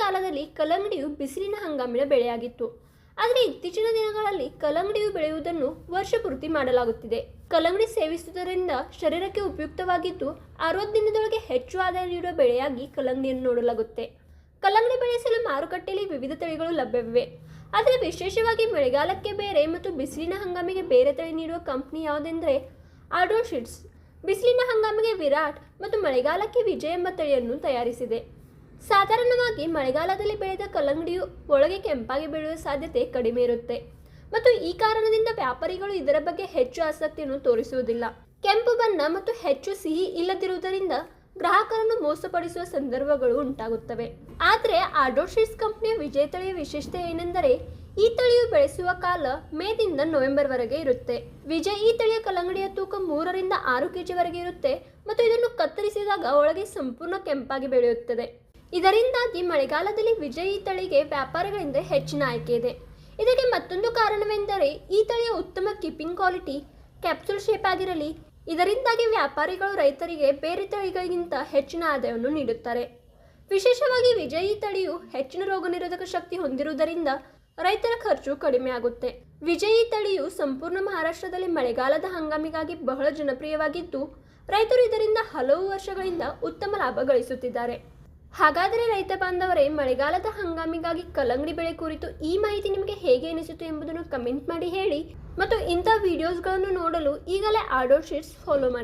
ಕಾಲದಲ್ಲಿ ಕಲ್ಲಂಗಡಿಯು ಬಿಸಿಲಿನ ಹಂಗಾಮಿನ ಬೆಳೆಯಾಗಿತ್ತು. ಆದರೆ ಇತ್ತೀಚಿನ ದಿನಗಳಲ್ಲಿ ಕಲ್ಲಂಗಡಿಯು ಬೆಳೆಯುವುದನ್ನು ವರ್ಷಪೂರ್ತಿ ಮಾಡಲಾಗುತ್ತಿದೆ. ಕಲ್ಲಂಗಡಿ ಸೇವಿಸುವುದರಿಂದ ಶರೀರಕ್ಕೆ ಉಪಯುಕ್ತವಾಗಿದ್ದು, ಅರವತ್ತು ದಿನದೊಳಗೆ ಹೆಚ್ಚು ಆದಾಯ ನೀಡುವ ಬೆಳೆಯಾಗಿ ಕಲ್ಲಂಗಡಿಯನ್ನು ನೋಡಲಾಗುತ್ತೆ. ಕಲ್ಲಂಗಡಿ ಬೆಳೆಸಲು ಮಾರುಕಟ್ಟೆಯಲ್ಲಿ ವಿವಿಧ ತಳಿಗಳು ಲಭ್ಯವಿವೆ. ಆದರೆ ವಿಶೇಷವಾಗಿ ಮಳೆಗಾಲಕ್ಕೆ ಬೇರೆ ಮತ್ತು ಬಿಸಿಲಿನ ಹಂಗಾಮಿಗೆ ಬೇರೆ ತಳಿ ನೀಡುವ ಕಂಪನಿ ಯಾವುದೆಂದರೆ ಆಡೋಶಿಡ್ಸ್ ಬಿಸಿಲಿನ ಹಂಗಾಮಿಗೆ ವಿರಾಟ್ ಮತ್ತು ಮಳೆಗಾಲಕ್ಕೆ ವಿಜಯ್ ಎಂಬ ತಳಿಯನ್ನು ತಯಾರಿಸಿದೆ. ಸಾಧಾರಣವಾಗಿ ಮಳೆಗಾಲದಲ್ಲಿ ಬೆಳೆದ ಕಲ್ಲಂಗಡಿಯು ಒಳಗೆ ಕೆಂಪಾಗಿ ಬೆಳೆಯುವ ಸಾಧ್ಯತೆ ಕಡಿಮೆ ಇರುತ್ತೆ. ಮತ್ತು ಈ ಕಾರಣದಿಂದ ವ್ಯಾಪಾರಿಗಳು ಇದರ ಬಗ್ಗೆ ಹೆಚ್ಚು ಆಸಕ್ತಿಯನ್ನು ತೋರಿಸುವುದಿಲ್ಲ. ಕೆಂಪು ಬಣ್ಣ ಮತ್ತು ಹೆಚ್ಚು ಸಿಹಿ ಇಲ್ಲದಿರುವುದರಿಂದ ಗ್ರಾಹಕರನ್ನು ಮೋಸಪಡಿಸುವ ಸಂದರ್ಭಗಳು ಉಂಟಾಗುತ್ತವೆ. ಆದರೆ ಆಡೋಶಿಸ್ ಕಂಪ್ನಿಯ ವಿಜಯ ತಳಿಯ ವಿಶೇಷತೆ ಏನೆಂದರೆ, ಈ ತಳಿಯು ಬೆಳೆಸುವ ಕಾಲ ಮೇದಿಂದ ನವೆಂಬರ್ವರೆಗೆ ಇರುತ್ತೆ. ವಿಜಯ್ ಈ ತಳಿಯ ಕಲ್ಲಂಗಡಿಯ ತೂಕ ಮೂರರಿಂದ ಆರು ಕೆಜಿವರೆಗೆ ಇರುತ್ತೆ ಮತ್ತು ಇದನ್ನು ಕತ್ತರಿಸಿದಾಗ ಒಳಗೆ ಸಂಪೂರ್ಣ ಕೆಂಪಾಗಿ ಬೆಳೆಯುತ್ತದೆ. ಇದರಿಂದಾಗಿ ಮಳೆಗಾಲದಲ್ಲಿ ವಿಜಯಿ ತಳಿಗೆ ವ್ಯಾಪಾರಗಳಿಂದ ಹೆಚ್ಚಿನ ಆಯ್ಕೆ ಇದೆ. ಇದಕ್ಕೆ ಮತ್ತೊಂದು ಕಾರಣವೆಂದರೆ ಈ ತಳಿಯ ಉತ್ತಮ ಕೀಪಿಂಗ್ ಕ್ವಾಲಿಟಿ, ಕ್ಯಾಪ್ಸುಲ್ ಶೇಪ್ ಆಗಿರಲಿ, ಇದರಿಂದಾಗಿ ವ್ಯಾಪಾರಿಗಳು ರೈತರಿಗೆ ಬೇರೆ ತಳಿಗಳಿಗಿಂತ ಹೆಚ್ಚಿನ ಆದಾಯವನ್ನು ನೀಡುತ್ತಾರೆ. ವಿಶೇಷವಾಗಿ ವಿಜಯಿ ತಳಿಯು ಹೆಚ್ಚಿನ ರೋಗ ನಿರೋಧಕ ಶಕ್ತಿ ಹೊಂದಿರುವುದರಿಂದ ರೈತರ ಖರ್ಚು ಕಡಿಮೆ ಆಗುತ್ತೆ. ವಿಜಯಿ ತಳಿಯು ಸಂಪೂರ್ಣ ಮಹಾರಾಷ್ಟ್ರದಲ್ಲಿ ಮಳೆಗಾಲದ ಹಂಗಾಮಿಗಾಗಿ ಬಹಳ ಜನಪ್ರಿಯವಾಗಿದ್ದು, ರೈತರು ಇದರಿಂದ ಹಲವು ವರ್ಷಗಳಿಂದ ಉತ್ತಮ ಲಾಭ ಗಳಿಸುತ್ತಿದ್ದಾರೆ. ಹಾಗಾದರೆ ರೈತ ಬಾಂಧವರೇ, ಮಳೆಗಾಲದ ಹಂಗಾಮಿಗಾಗಿ ಕಲ್ಲಂಗಡಿ ಬೆಳೆ ಕುರಿತು ಈ ಮಾಹಿತಿ ನಿಮಗೆ ಹೇಗೆ ಅನಿಸಿತು ಎಂಬುದನ್ನು ಕಮೆಂಟ್ ಮಾಡಿ ಹೇಳಿ. ಮತ್ತು ಇಂಥ ವಿಡಿಯೋಸ್ಗಳನ್ನು ನೋಡಲು ಈಗಲೇ ಆಡೋ ಶೀಟ್ಸ್ ಫಾಲೋ ಮಾಡಿ.